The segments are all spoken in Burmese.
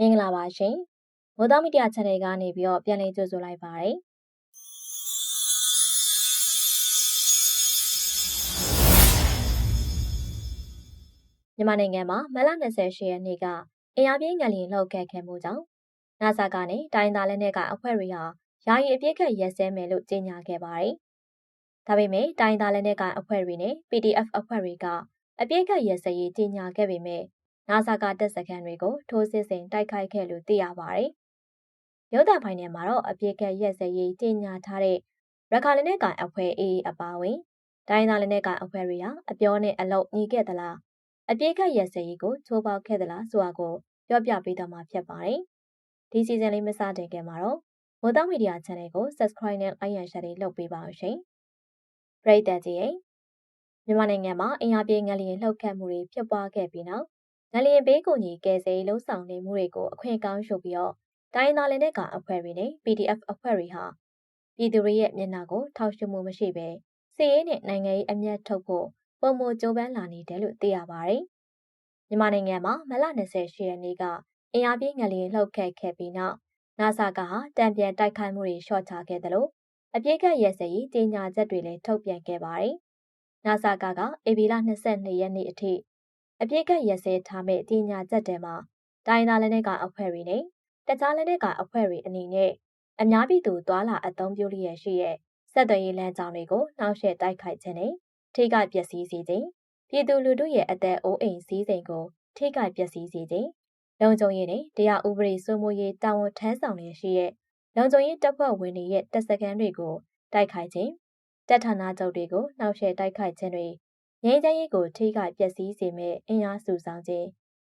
မင်္ဂလာပါရှင်။မိုးသားမီဒီယာ channel ကနေပြီးတော့ပြန်လည်ကြိုဆိုလိုက်ပါရစေ။မြန်မာနိုင်ငံမှာမလ28ရက်နေ့ကအင်အားပြင်းငလျင်လှုပ်ခတ်ခဲ့မှုကြောင့် NASA ကနေတိုင်းသားလက်နက်ကအဖွဲ့တွေဟာယာယီအပြစ်ခတ်ရက်စဲမယ်လို့ကြေညာခဲ့ပါတယ်။ဒါပေမဲ့တိုင်းသားလက်နက်ကအဖွဲ့တွေနဲ့ PDF အဖွဲ့တွေကအပြစ်ခတ်ရက်စဲရေးကြေညာခဲ့ပေမဲ့ NASA ကတပ်စခန်းတွေကိုထိုးစစ်ဆင်တိုက်ခိုက်ခဲ့လို့သိရပါတယ်။ရုပ်သံဖိုင်ထဲမှာတော့အပြစ်ကရက်စဲရေးကြေညာထားတဲ့ရခိုင်လက်နက်ကိုင်အဖွဲ့ AA အပါအဝင်တိုင်းသားလက်နက်ကိုင်အဖွဲ့တွေဟာအပြောနဲ့အလုပ်ညီခဲ့သလားအပြစ်ကရက်စဲရေးကိုချိုးပေါက်ခဲ့သလားဆိုတာကိုပြောပြပေးတော့မှာဖြစ်ပါတယ်။ဒီစီဇန်လေးမစတင်ခင်မှာတော့မိုးတောင်မီဒီယာ channel ကို subscribe နဲ့ like and share လေးလုပ်ပေးပါဦးရှင်။ပရိသတ်ကြီးရဲ့မြန်မာနိုင်ငံမှာအင်အားပြင်းငလျင်လှုပ်ခတ်မှုတွေဖြစ်ပွားခဲ့ပြီးနောက် ငလျင်ဘေးကူညီကယ်ဆယ်ရေးလှုံ့ဆော်နေမှုတွေကိုအခွင့်ကောင်းယူပြီးတော့တိုင်းသားလက်နက်ကအဖွဲ့တွေနဲ့ PDF အဖွဲ့တွေဟာပြည်သူတွေရဲ့မျက်နှာကိုထောက်ရှုမှုမရှိဘဲစစ်ရေးနဲ့နိုင်ငံရေးအမျက်ထုတ်ဖို့ပုံမကြိုးပမ်းလာနေတယ်လို့သိရပါတယ်။မြန်မာနိုင်ငံမှာမလ28ရက်နေ့ကအင်အားပြင်းငလျင်လှုပ်ခတ်ခဲ့ပြီးနောက် NASA ကဟာတံပြန်တိုက်ခိုက်မှုတွေရှော့ချခဲ့တယ်လို့အပြစ်ကရဲစရေးကြေညာချက်တွေလည်းထုတ်ပြန်ခဲ့ပါတယ်။ NASA ကကဧပြီလ22ရက်နေ့အထိ အပြစ်ကတ်ရက်စဲထားမဲ့ကြီးညာချက်တဲမှာတိုင်းသားလက်နက်ကအဖွဲ့တွေနဲ့တခြားလက်နက်ကအဖွဲ့တွေအနေနဲ့အများပြည်သူသွာလာအသုံးပြုလျက်ရှိရဲ့ဆက်သွယ်ရေးလမ်းကြောင်းတွေကိုနှောက်ယှက်တိုက်ခိုက်ခြင်းနဲ့ထိခိုက်ပျက်စီးစေခြင်းပြည်သူလူထုရဲ့အသက်အိုးအိမ်စည်းစိမ်ကိုထိခိုက်ပျက်စီးစေခြင်းလုံခြုံရေးနဲ့တရားဥပဒေစိုးမိုးရေးတာဝန်ထမ်းဆောင်နေရှိရဲ့လုံခြုံရေးတပ်ဖွဲ့ဝင်တွေရဲ့တပ်စခန်းတွေကိုတိုက်ခိုက်ခြင်းတပ်ဌာနချုပ်တွေကိုနှောက်ယှက်တိုက်ခိုက်ခြင်းတွေ ငြိမ်းချမ်းရေးကိုထိခိုက်ပျက်စီးစေမဲ့အင်အားစုဆောင်ခြင်း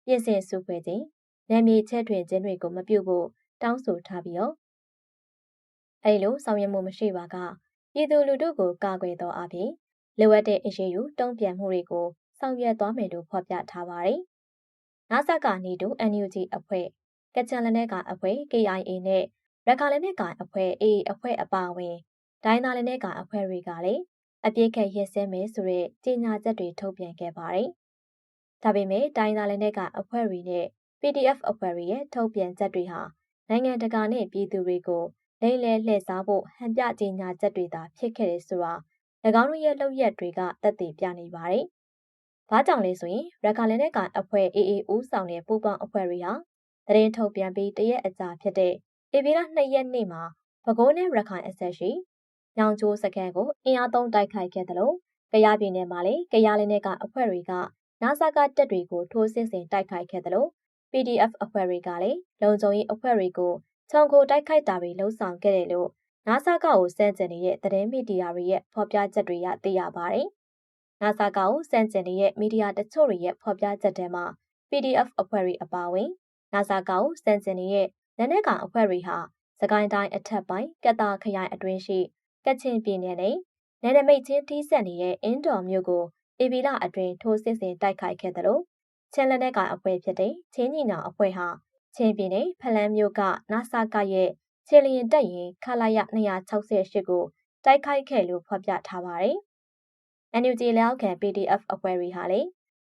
ပြင်ဆင်စုဖွဲ့ခြင်းနယ်မြေချဲ့ထွင်ခြင်းတွေကိုမပြုဖို့တောင်းဆိုထားပြီးတော့အဲလိုဆောင်ရွက်မှုမရှိပါကပြည်သူလူထုကိုကာကွယ်သောအပြင်လိုအပ်တဲ့အရေးယူတုံ့ပြန်မှုတွေကိုဆောင်ရွက်သွားမယ်လို့ဖော်ပြထားပါတယ်။နာဆာကနေတူ NUG အဖွဲ့ကချင်လက်နက်ကအဖွဲ့ KIA နဲ့ရခိုင်လက်နက်ကအဖွဲ့ AA အဖွဲ့အပါအဝင်ဒိုင်းသားလက်နက်ကအဖွဲ့တွေကလည်း အပြစ်ခတ်ရက်စဲမယ်ဆိုတဲ့ကြေညာချက်တွေထုတ်ပြန်ခဲ့ပါတယ်။ဒါပေမဲ့တိုင်းသားလက်နက်ကအဖွဲ့တွေနဲ့ PDF အဖွဲ့တွေရဲ့ထုတ်ပြန်ချက်တွေဟာနိုင်ငံတကာနဲ့ပြည်သူတွေကိုလိမ့်လဲလှည့်စားဖို့ဟန်ပြကြေညာချက်တွေသာဖြစ်ခဲ့တယ်ဆိုတာ၎င်းတို့ရဲ့လုပ်ရက်တွေကသက်သေပြနေပါတယ်။ဘာကြောင့်လဲဆိုရင်ရခိုင်လက်နက်ကအဖွဲ့ AA ဦးဆောင်တဲ့ပူးပေါင်းအဖွဲ့တွေဟာတရင်ထုတ်ပြန်ပြီးတရက်အကြာဖြစ်တဲ့ဧပြီလ2ရက်နေ့မှာပဲခူးနဲ့ရခိုင်အဆက်ရှိ ညောင်ချိုးစခန်းကိုအင်အားသုံးတိုက်ခိုက်ခဲ့တယ်လို့ကရပြည်နယ်မှာလည်းကရလက်နက်ကအဖွဲ့တွေကနာဆာကတပ်တွေကိုထိုးစစ်ဆင်တိုက်ခိုက်ခဲ့တယ်လို့ PDF အဖွဲ့တွေကလည်းလုံခြုံရေးအဖွဲ့တွေကိုခြုံကိုတိုက်ခိုက်တာတွေလှုံ့ဆော်ခဲ့တယ်လို့နာဆာကကိုစန့်ကျင်နေတဲ့သတင်းမီဒီယာတွေရဲ့ဖော်ပြချက်တွေရသိရပါတယ်။နာဆာကကိုစန့်ကျင်နေတဲ့မီဒီယာတချို့တွေရဲ့ဖော်ပြချက်တွေမှာ PDF အဖွဲ့တွေအပါအဝင်နာဆာကကိုစန့်ကျင်နေတဲ့လက်နက်ကောင်အဖွဲ့တွေဟာစကိုင်းတိုင်းအထက်ပိုင်းကတာခရိုင်အတွင်းရှိ ကချင်ပြည်နယ်နဲ့နယ်နိမိတ်ချင်းထိစပ်နေတဲ့အင်းတော်မြို့ကိုဧပြီလအတွင်းထိုးစစ်ဆင်တိုက်ခိုက်ခဲ့တယ်လို့ချင်းလက်နက်ကိုင်အဖွဲ့ဖြစ်တဲ့ချင်းညီနောင်အဖွဲ့ဟာချင်းပြည်နယ်ဖလန်းမြို့ကနာဆာကရဲ့ခြေလျင်တက်ရင်ခလာရ268ကိုတိုက်ခိုက်ခဲ့လို့ဖော်ပြထားပါတယ်။ NUG လက်အောက်ခံ PDF အဖွဲ့တွေဟာလေ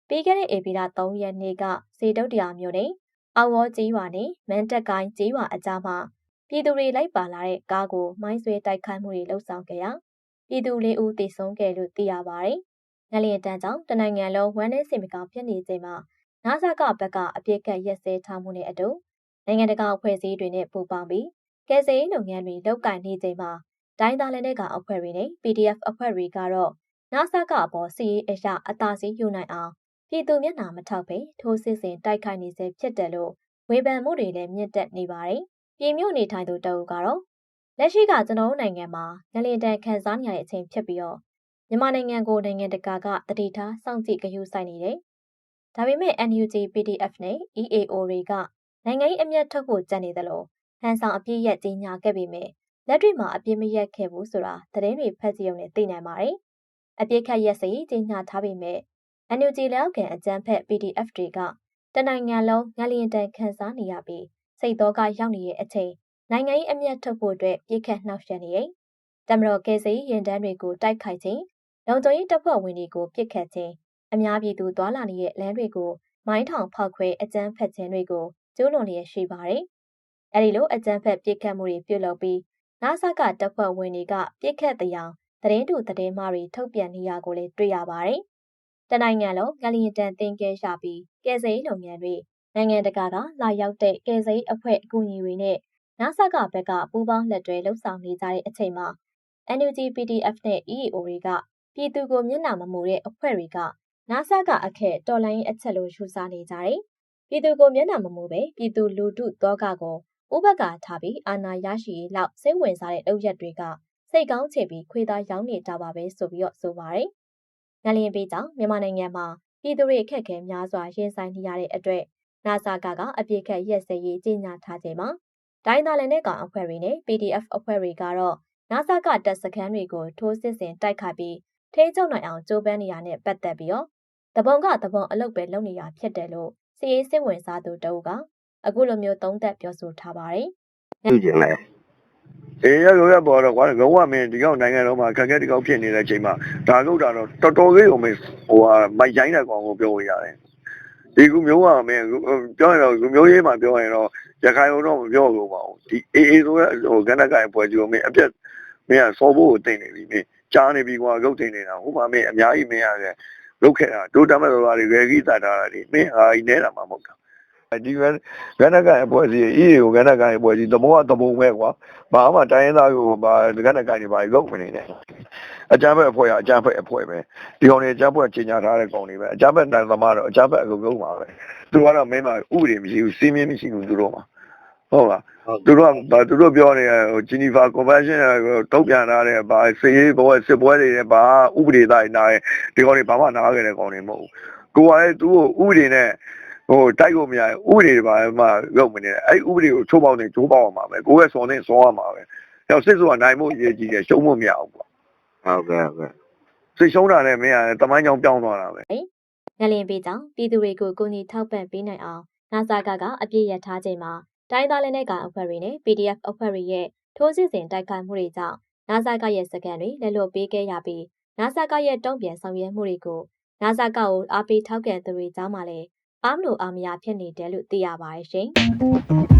ပြီးခဲ့တဲ့ဧပြီလ3ရက်နေ့ကစေတုတ်တရားမြို့နယ်အော်ဝေါ်ကြီးရွာနဲ့မန်တက်ကိုင်းကြီးရွာအကြားမှာ ပြည်သူတွေလိုက်ပါလာတဲ့ကားကိုမိုင်းဆွဲတိုက်ခိုက်မှုတွေလှုပ်ဆောင်ခဲ့ရာပြည်သူလေးဦးသေဆုံးခဲ့လို့သိရပါတယ်။ငလျင်တန်းကြောင့်တနိုင်ငံလုံးဝမ်းနည်းစင်မကောင်ဖြစ်နေချိန်မှာနာဆာကဘက်ကအပြစ်ကတ်ရက်စဲထားမှုနဲ့အတူနိုင်ငံတကာအဖွဲ့အစည်းတွေနဲ့ပူးပေါင်းပြီးကယ်ဆယ်ရေးလုပ်ငန်းတွေလုပ်ကိုင်နေချိန်မှာတိုင်းသားလက်နက်ကအဖွဲ့တွေနဲ့ PDF အဖွဲ့တွေကတော့နာဆာကအပေါ်စီရေးအရာအသာစီးယူနိုင်အောင်ပြည်သူမျက်နှာမထောက်ပဲထိုးစစ်ဆင်တိုက်ခိုက်နေစေဖြစ်တယ်လို့ဝေဖန်မှုတွေလည်းမြင့်တက်နေပါတယ်။ ပြည်မြို့နေထိုင်သူတအုပ်ကတော့လက်ရှိကကျွန်တော်တို့နိုင်ငံမှာငလင်တန်ခံစားနေရတဲ့အချိန်ဖြစ်ပြီးတော့မြန်မာနိုင်ငံကိုနိုင်ငံတကာကတတိထားစောင့်ကြည့်ကြယူဆိုင်နေတယ်။ဒါပေမဲ့ NUG PDF နဲ့ EAO တွေကနိုင်ငံရေးအမျက်ထုတ်ဖို့ကြံနေတယ်လို့ဟန်ဆောင်အပြည့်ရက်ကြီးညာခဲ့ပေမဲ့လက်တွေ့မှာအပြည့်မရက်ခဲ့ဘူးဆိုတာသတင်းတွေဖတ်ကြည့်ုံနဲ့သိနိုင်ပါတယ်။အပြည့်ခတ်ရက်စည်ကြီးညာထားပေမဲ့ NUG လက်အောက်ခံအကြမ်းဖက် PDF တွေကတနိုင်ငံလုံးငလျင်တန်ခံစားနေရပြီး စိတ်တော့ကရောက်နေတဲ့အချိန်နိုင်ငံရေးအမျက်ထုတ်ဖို့အတွက်ပြစ်ခတ်နှောက်ယှက်နေရင်တမတော်ကယ်ဆယ်ရင်တန်းတွေကိုတိုက်ခိုက်ခြင်းလုံခြုံရေးတပ်ဖွဲ့ဝင်တွေကိုပြစ်ခတ်ခြင်းအများပြည်သူသွာလာနေတဲ့လမ်းတွေကိုမိုင်းထောင်ဖောက်ခွဲအကြမ်းဖက်ခြင်းတွေကိုကျူးလွန်လျက်ရှိပါတယ်။အဲဒီလိုအကြမ်းဖက်ပစ်ခတ်မှုတွေပြုလုပ်ပြီးနာဆာကတပ်ဖွဲ့ဝင်တွေကပစ်ခတ်တဲ့အောင်သတင်းတူသတင်းမှားတွေထုတ်ပြန်နေရကိုလည်းတွေ့ရပါတယ်။တနိုင်ငံလုံးငလျင်တန်တင်ကဲရှာပြီးကယ်ဆယ်ရေးလုပ်ငန်းတွေ နိုင်ငံတကာကလာရောက်တဲ့ကယ်ဆယ်ရေးအဖွဲ့အကူအညီတွေနဲ့နာဆာကဘက်ကပူးပေါင်းလက်တွဲလှုပ်ဆောင်နေကြတဲ့အချိန်မှာ NUG PDF နဲ့ EAO တွေကပြည်သူကိုမျက်နှာမမူတဲ့အဖွဲ့တွေကနာဆာကအခက်တော်လိုင်းအချက်လို့ယူဆနေကြတယ်။ပြည်သူကိုမျက်နှာမမူပဲပြည်သူလူထုတောကကိုဥပက္ခထားပြီးအာဏာရရှိရေးလောက်စိတ်ဝင်စားတဲ့လုပ်ရက်တွေကစိတ်ကောင်းချေပြီးခွေသားရောင်းနေကြပါပဲဆိုပြီးတော့ဆိုပါတယ်။ငလျင်ပေးကြောင့်မြန်မာနိုင်ငံမှာပြည်သူတွေအခက်အခဲများစွာရင်ဆိုင်နေရတဲ့အတွက် နာဆာကကအပြစ်ခတ်ရက်စဲရေးကြီးညာထားခြင်းမှာတိုင်းသားလည်းနဲ့ကောင်အဖွဲ့တွေနဲ့ PDF အဖွဲ့တွေကတော့နာဆာကတပ်စခန်းတွေကိုထိုးစစ်ဆင်တိုက်ခိုက်ပြီးထိန်းချုပ်နိုင်အောင်ကြိုးပမ်းနေရတဲ့ပတ်သက်ပြီးတော့တပုံကတပုံအလုပ်ပဲလုပ်နေတာဖြစ်တယ်လို့စီရေးစစ်ဝင်စားသူတအုပ်ကအခုလိုမျိုးသုံးသပ်ပြောဆိုထားပါတယ်ပြုကျင်လဲအေးရရပေါ်တော့ကွာငုံကမင်းဒီကောင်နိုင်ငံတော်မှာခက်ခဲဒီကောင်ဖြစ်နေတဲ့အချိန်မှာဒါကုတ်တာတော့တော်တော်လေးကိုမင်းဟိုဟာမိုက်ဆိုင်တဲ့ကောင်ကိုပြောလို့ရတယ် ဒီကူမျိုးကမင်းပြောရင်တော့ကူမျိုးရေးမှာပြောရင်တော့ရခိုင်တော့မပြောလို့ပါဘူးဒီအေးအေးဆိုရဟိုကနကိုင်ပွဲကြီးကိုမင်းအပြက်မင်းကစောဖို့ကိုတင်နေပြီမင်းကြားနေပြီကွာဂုတ်တင်နေတာဟိုမှာမင်းအများကြီးမင်းရတယ်လုတ်ခဲ့တာတိုးတမတော်တွေရေကြီးတတ်တာတွေမင်းဟာဒီနေတာမှမဟုတ်တာ ဒီကကနကိုင်ပွဲကြီးအေးကိုကနကိုင်ပွဲကြီးသဘောကသဘုံပဲကွာဘာမှတိုင်းရင်းသားကိုဘာတကက်နဲ့ကိုင်းနေပါရုပ်မနေနဲ့အကြမ်းဖက်အဖွဲ့ကအကြမ်းဖက်အဖွဲ့ပဲဒီကောင်တွေအကြမ်းဖက်ကြီးညာထားတဲ့ကောင်တွေပဲအကြမ်းဖက်တန်သမားတော့အကြမ်းဖက်အကုန်လုံးပါပဲသူကတော့မင်းမဥပဒေမရှိဘူးစီးမင်းမရှိဘူးသူတို့မှာဟုတ်လားဟုတ်သူတို့ကဘာသူတို့ပြောနေဟိုဂျီနီဗာကွန်ဗင်းရှင်းကိုတုံ့ပြန်ထားတဲ့ဘာစီရေးဘောစစ်ပွဲတွေနဲ့ဘာဥပဒေသားတွေနားတယ်ဒီကောင်တွေဘာမှနားခဲ့တဲ့ကောင်တွေမဟုတ်ဘူးကိုယ်ကလည်းသူ့ကိုဥပဒေနဲ့ ဟိုတိုက်ကိုမရဥပဒေတွေဘာမှရုပ်မနေအဲ့ဥပဒေကိုချိုးပေါက်နေချိုးပေါက်အောင်ပါပဲကိုယ်ကစော်နေစော်ရမှာပဲအဲ့စစ်ဆိုတာနိုင်မှုအရေးကြီးတယ်ရှုံးမှုမရဘူးပေါ့ဟုတ်ကဲ့ဟုတ်ကဲ့စိတ်ရှုံးတာနဲ့မင်းကတမိုင်းကြောင်ပြောင်းသွားတာပဲ။ငလျင်ပေးကြောင့်ပြည်သူတွေကိုကူညီထောက်ပံ့ပေးနိုင်အောင်နာဆာကကအပြည့်ရထားချိန်မှာတိုင်းသားလည်းနဲ့ကောင်အဖွဲ့တွေနဲ့ PDF အဖွဲ့တွေရဲ့ထိုးစစ်ဆင်တိုက်ခိုက်မှုတွေကြောင့်နာဆာကရဲ့စကန်တွေလက်လွတ်ပေးခဲ့ရပြီးနာဆာကရဲ့တုံ့ပြန်ဆောင်ရွက်မှုတွေကိုနာဆာကကိုအားပေးထောက်ခံသူတွေကြားမှာလည်း အားမလို့အားမရဖြစ်နေတယ်လို့သိရပါတယ်ရှင်။